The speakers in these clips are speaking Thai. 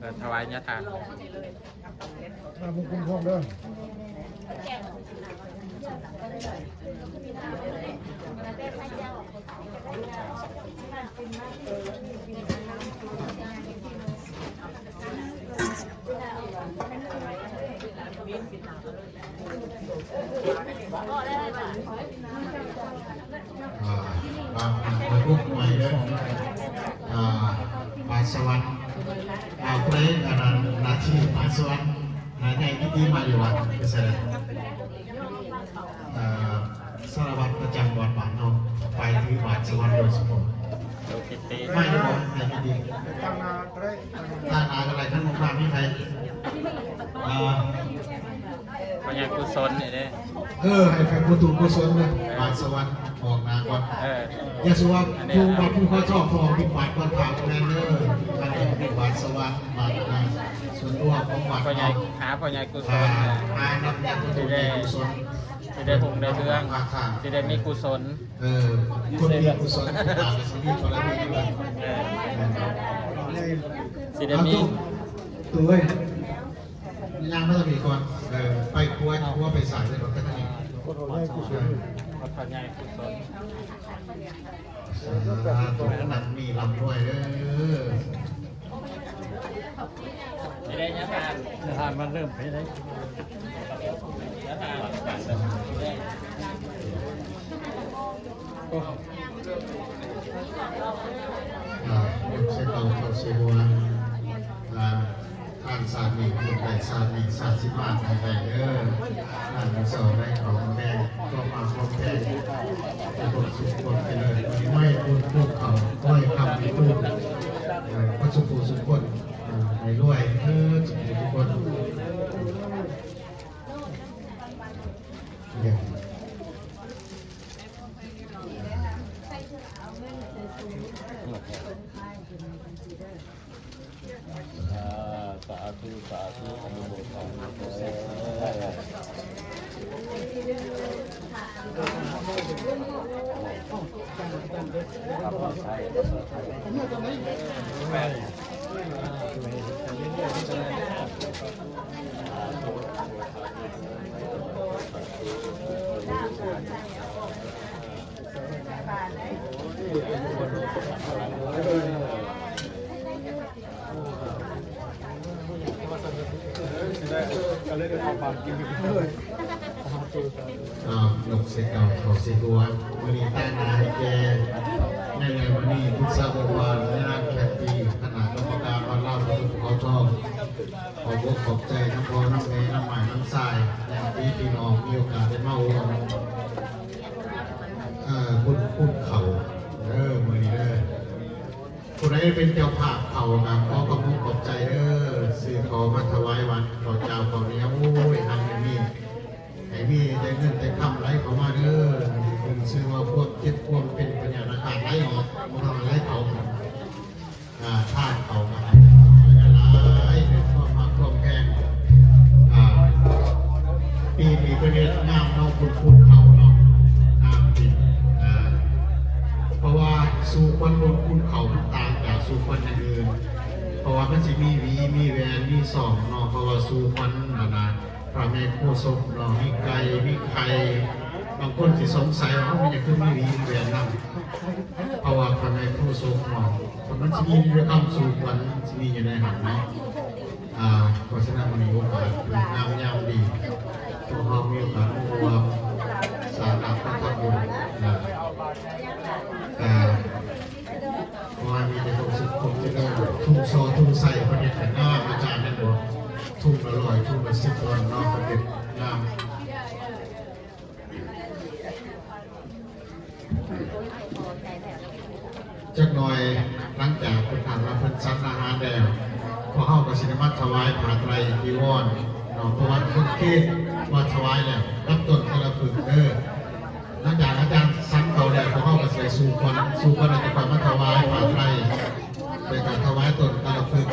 เออถวายญาทานมาบุญคุณพ่อเด้ออ่าบางคนพวกใหม่เด้ออ่าปา สวรรค์เอาเพลงอันนั้นนาทีปาสวรรค์นายในพิธีมาอยู่วัดก็แสดงอ่าสารวัตรประจำวัดบ้านนาะไปที่วัดสวรรค์โดยเฉพาะโลกิตติไม่ได้บอกในพิธีตั้งนาได้ถ้านาอะไรท่านมุขมามีใคร ปัญญากุศลนี่เด้เออให้แฟนผู้ถูกกุศลเลยวัดสวรรค์ออกนาก่อนเอออย่าสว่าผู้บัดผู้เขาชอบฟองพิบัติก่อนถามแมนเนอร์อันนี้พิบัติสวรรค์บัตรนะส่วนตัวของบัตรปัญญาเนาะหาปัญญากุศอ่าลนะหานับยักษ์ตัวได้กุศลสิได้หงได้เรื่องอาคาสิได้มีกุศลเออคนมีกุศลตามสมิทอะไรไม่ด้วยเออเลยสิได้มีตัวเว้ย ย่างไม่ต้องมีก่อนเออไปครัวครัวไปสายเลยรถก็ได้ก็ถอยกุศลปัญญากุศลตัวนั้นมีลำด้วยเด้อสิได้ญาทานทานมันเริ่มไปได้ญาทานอ่าเส้นเตาเข้าเสียหัวอ่า อ่านสามีคนใดสามีสาสิบาทใดๆเด้ออ่านมือสอนได้ของแม่ก็มาพร้อมแดงเป็นคนสุขคนไปเลยไม่พูดพูดเขาไม่คำไม่พูดเออพระสุขสุขคนอ่าให้รวยเออสุขทุกคน สา ธุสาธุอนุโมทนาเด้อก็เลยได้เอาปากกินไปเลยอ่ายกเส้นเตาเข้าเสียหัววันนี้ตั้งนาให้แกในในวันนี้พุทธบวรในนามแคตีขณะกรรมการวันเล่าทุกเขาชอบขอบอกขอบใจน้ำพอน้ำเมน้ำหมายน้ำทรายอย่างที่พี่น้องมีโอกาสได้มาร่วมเอ่อคุณคุณเขาเด้อมือนี้เด้อผู้ใดเป็นเจ้าภาพเขากับขอกระมุกขอบใจเด้อซื้อขอมาถวายวัด ระแม่โพธิ์ศพเนามีไก่มีไข่บางคนสิสงสัยว่ามันจะคือมีหวีมีแหวนนำเพราะว่าพระแม่โพธิ์ศพเนมันจะมีเรื่องคำสู่คนจะมีอยู่ในหันเนาะอ่าเพราะฉะนั้นมันมีโอกาสงามยามดีพวกเรามีโอกาสรวมสาระพระธรรมนะแต่ว่ามีแต่ความสุขความเจริญทุ่งโซทุ่งใส่ประเด็นแต่หน้าอาจารย์นั่นบอกทุ่งอร่อยทุ่งละสิบวันนาะประเด็น งามจักหน่อยหลังจากเป็นผ่านมาเพิ่นซัดอาหารแล้วพอเข้ากับสินมัตถวายผ่าไตรจีวรเนาะเพระว่าเพิ่นคิดว่าถวายแล้วรับต้นแต่ละพึงเด้อหลังจากอาจารย์สั้นเขาแล้วพอเข้ากับใส่สู่คนสู่คนอาจจะมาถวายผ่าไตรในการถวายต้นแต่ละพึง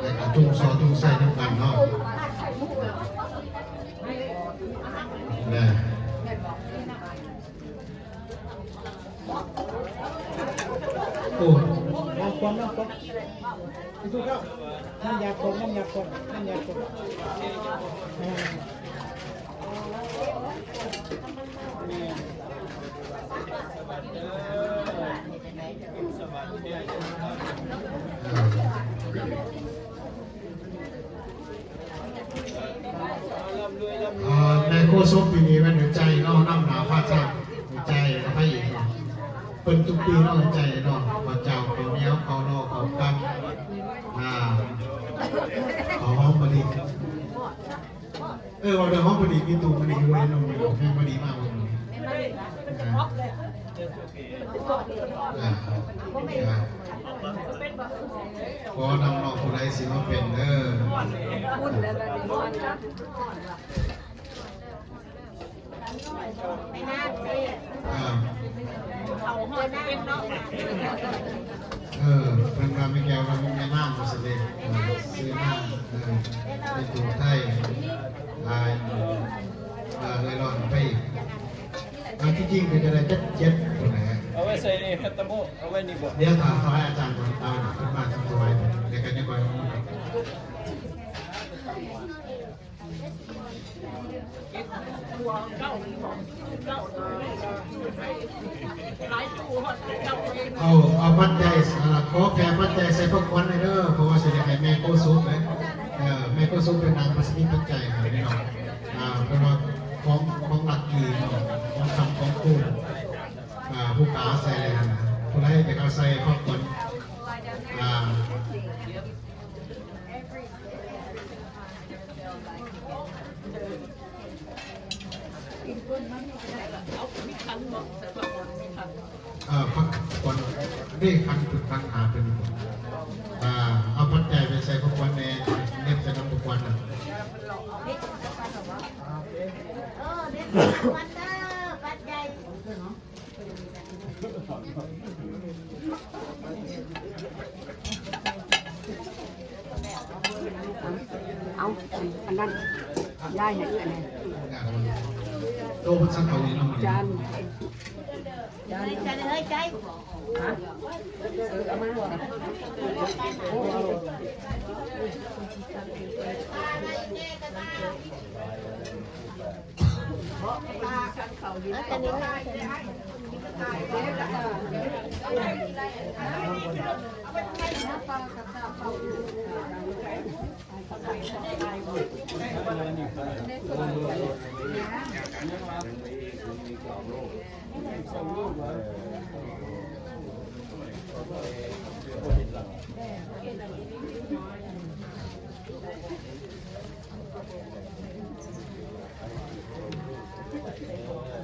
ในการจุงซอจุงใส่น้ำกันเนาะเนี่ย ความน้ำไปกพี่ทุกเข้าน้ำยาคนน้ำยาคนน้ำยาคน เอ่อในโคซุปปีนี้เป็นหัวใจเนาะน้ำหนาฟ้าจ้าหัวใจแล้วก็อีกเนาะ เป็นทุกปีเนาะหัวใจเนาะพระเจ้าเขาเนี้ยเขาโลเขากันอ่าเขาห้องบดีเออวันเดียวห้องบดีมีตูบดีด้วยเนาะมีห้องบดีมากเลยอ่าอ่าพอนำนอกผู้ใดสิมาเป็นเด้อไม่น่าเจ๊อ่า เขาหอดเป็นเนาะเออเพิ่นว่าม่แก้วว่าไม่น้ำมาเสด็จเออซื้อน้ำเออไปถูไทยลายเออเลอนไปอีกอันที่จริงเป็นอะไรเจะเจ็ดตัวไหนเอาไว้ใส่ในี่แคตตโมเอาไว้นี่บ่เดี๋ยวถามฟ้าอาจารย์ก่อนเอาขึ้นมาทำตัวไว้เดี๋ยวกันจะก่อน เอาเอาปัจจัยสารขอแผ่ปัจจัยใส่พวกควันเลยเด้อเพราะว่าเสียให้แม่โกซุปเลยเออแม่โกซุปเป็นนางพัสมีปัจจัยให้พี่น้องอ่าเป็นว่าของของหลักกีของคำของคู่อ่าผู้กาใส่ผู้ไรจะเอาใส่ครอบคนอ่า เอ่อพักคนเรียกคันฝึกคันหาเป็นคนอ่าเอาปัจจัยไปใส่พวกควันในเน็บใส่น้ำพวกควันน่ะเออเด็กวันเดอร์ปัจจัยเอาอันนั้นย้ายให้เอื้อนให้ โตพันสังเขาเนี่ยน้องมันจานเฮ้ยใจเฮ้ยใจฮะ เ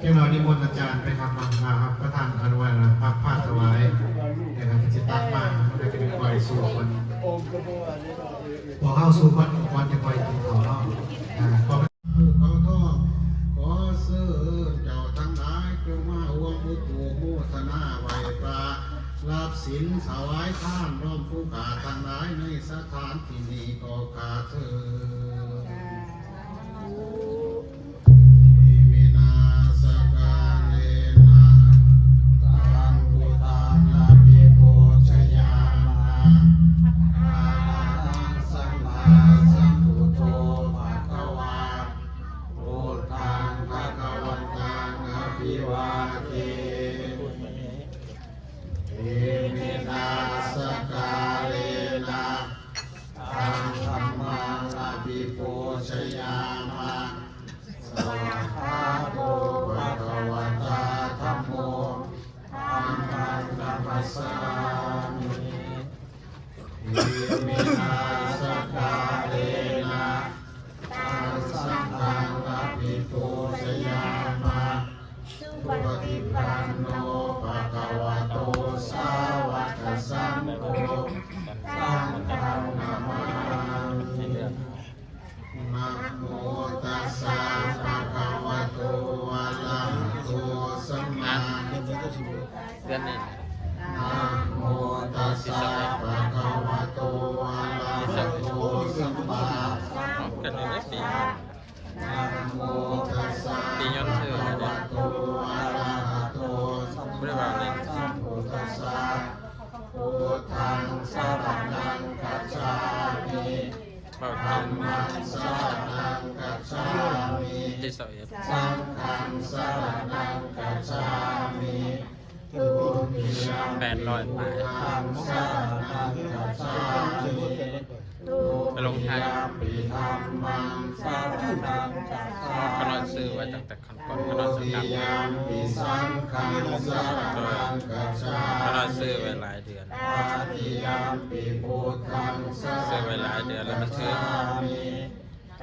จ้เรานิมนต์อาจารย์ไปทำบังคาครับประธานอนุวาลพักผ่าถวายนะครับจิตตักมาได้เป็นคอย สู่คนโอมก็เพราะว่านี่เราเออพอเข้าสู่คนคนจะคอยกินของเนาะอ่าพอเป็นผู้เขาท่อขอเสื้อเจ้าทั้งหลายจงมาห่วงผู้ถูกผู้ธนาไหวปลารับสินสวายท่านน้อมผู้ขาทั้งหลายในสถานที่นี้ก็ขาเธออิ ปู เดื แปดร้อยมาไปลงท้ายปิธัมมังสรณังกัจฉาก็นอนซื้อไว้ตั้งแต่ขั้นก่อนก็นอนซื้อติกลับยมปิสังฆังสรณังกัจฉาก็นอนซื้อไว้หลายเดือนตาติยมปิพุทธังสรซื้อไว้หลายเดือนแล้วมันเชื่อ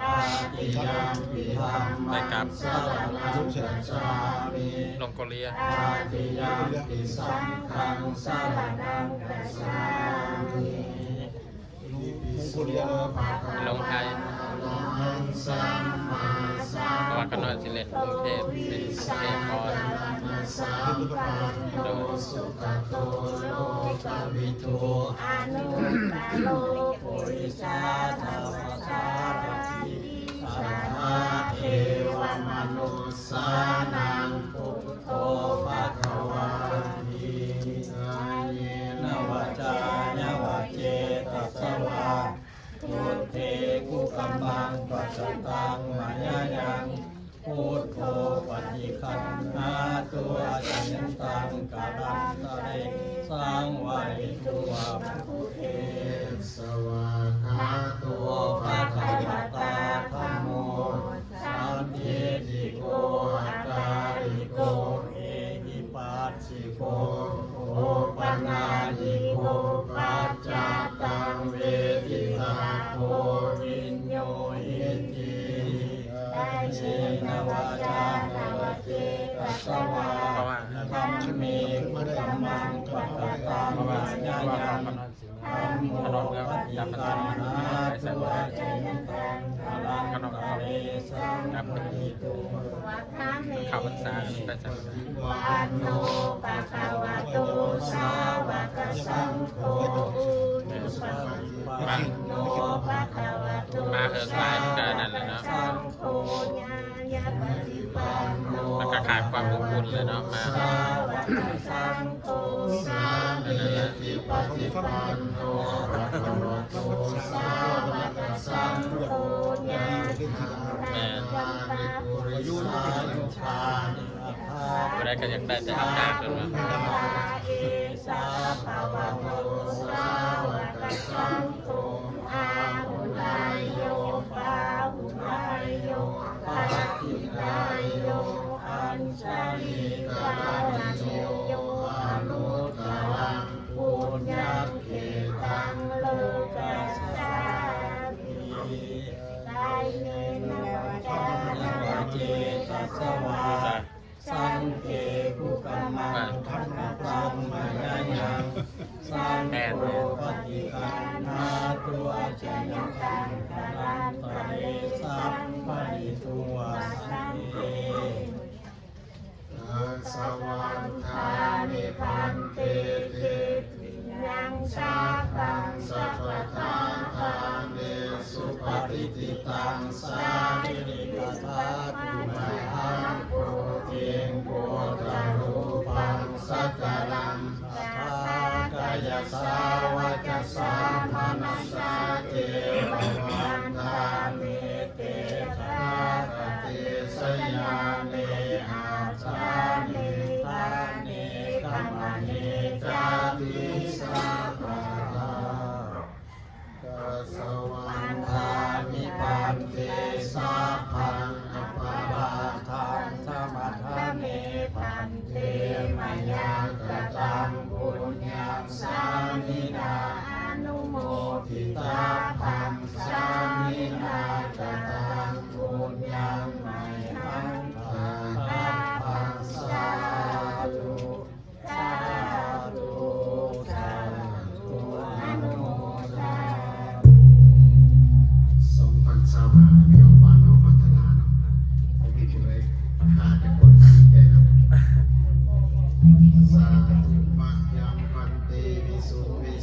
ฉามิตาติยมปิธัมมังสรณังกัจฉามิลงโกเลียตาติยมปิสังฆังสรณังกัจฉลงไทยหังสัมมาสัเพมราะว่าพุก็ทนอนสิเล่นกรุงเทพเป็นกรุงเทพก่อนธัสสะปันโนสุขโตโลกวิทูอนุตตโลปุริสาธรรม สานังพุทโธภะคะวาติอาเยนวะจายาวะเจตัสวะพุทเทกุกัมมังปัสตังมายายังพุทโธปฏิคันหาตัวจันตังกาลันตะเรสังวาริตุวพุทเทสวะคาตัวภะคะวะ สวาว่าธรรมเมกุตัมมังปัตตตังเพราะว่ามายังเขานอนสิธรรมโมเขานเมือปฏิจับกัมันนไปหาใส่ตัวไว้เจนตังกาลันตะเรสังจับมันปิตุวัฏเมข่าวพรรษาไปจับวันโนปะคะวะโตสาวกสังโฆอุนุปปันโนปะคะวะโตมาเออสายก็นั่นแหละเนาะสังโฆ ญาญาปฏิปันโนแล้วก็ขาดความอบอุ่นเลยเนาะมาสาวกสังโฆสานั่นแหละติปฏิปันโนภะคะวะโตสาวกสังโฆญาแม่จันตาปุริสายุชานิอัฏฐาไม่ได้ก็อยากได้แต่อากาศเลยเนาสาภาวะโสาวกสังโฆอาายโยปาหุนายโยปาทินายโยอัญชลีกาลโสาวจสามนัสสาเทววันทาเมเตทากเตสยาเนอาชาเนทาเนกัมมเนจาติสาภากสวันทามิปันเตสาพังอปาบาทังธรรมทาเมพันเต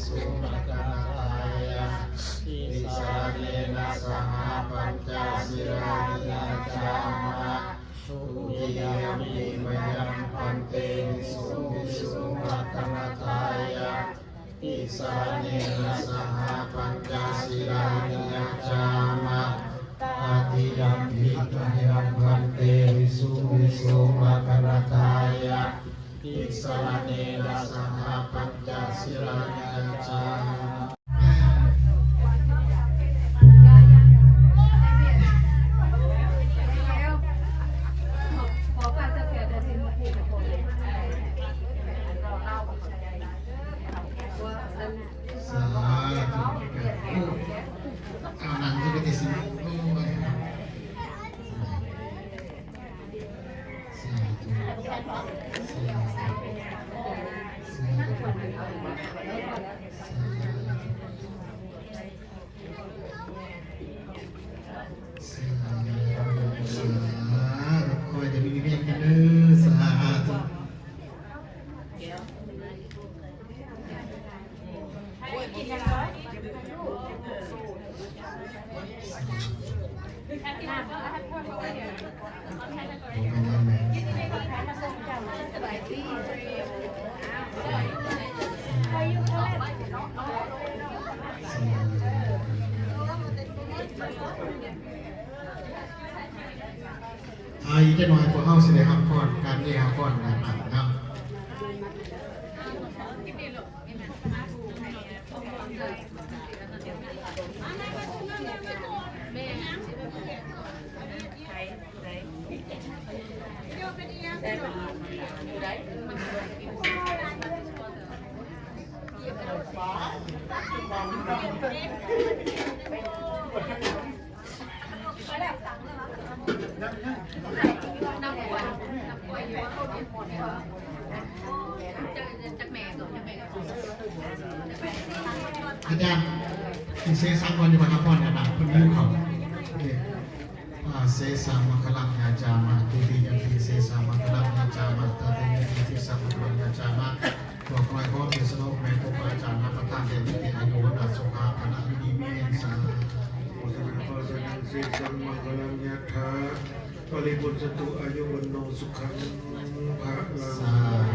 สุมกายะทิสาเลนะสหปัญจสิรานิจามาสุขิยามิมยังพันเตสุวิสุมาตนาทายะทิสาเลนะสหปัญจสิรานิจามาตาทิยามพิมยังพันเตสุวิสุมาตนาทายะ ติสรเนระสหปัญจสิรัญจา Aye. อาจารย์ที่เซซังก่อนจะมารับพรงานหนักคนยิ้วเขาเนี่ยอ่าเซซังมังคลังยาจามาตุติยันติเซซังมังคลังยาจามาตติยันติเซซังมังคลังยาจามาตัวคอยก็เป็นสนุกแม่ครูอาจารย์นักประทานเดชที่อายุวัฒนสุขาพนาวิดีเมนสาโอสนังโอสนังสีสังมังคลังยะถาปริปุจจตุอายุวันโนสุขังภะลังสา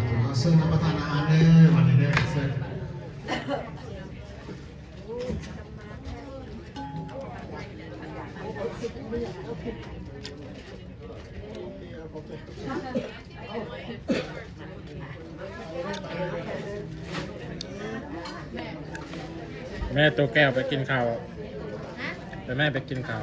ธุเอาเสื้อรับประทานอาหารเด้อวันนี้เด้อเสื้อ แม่ตัวแก้วไปกินข้าวไปแม่ไปกินข้าว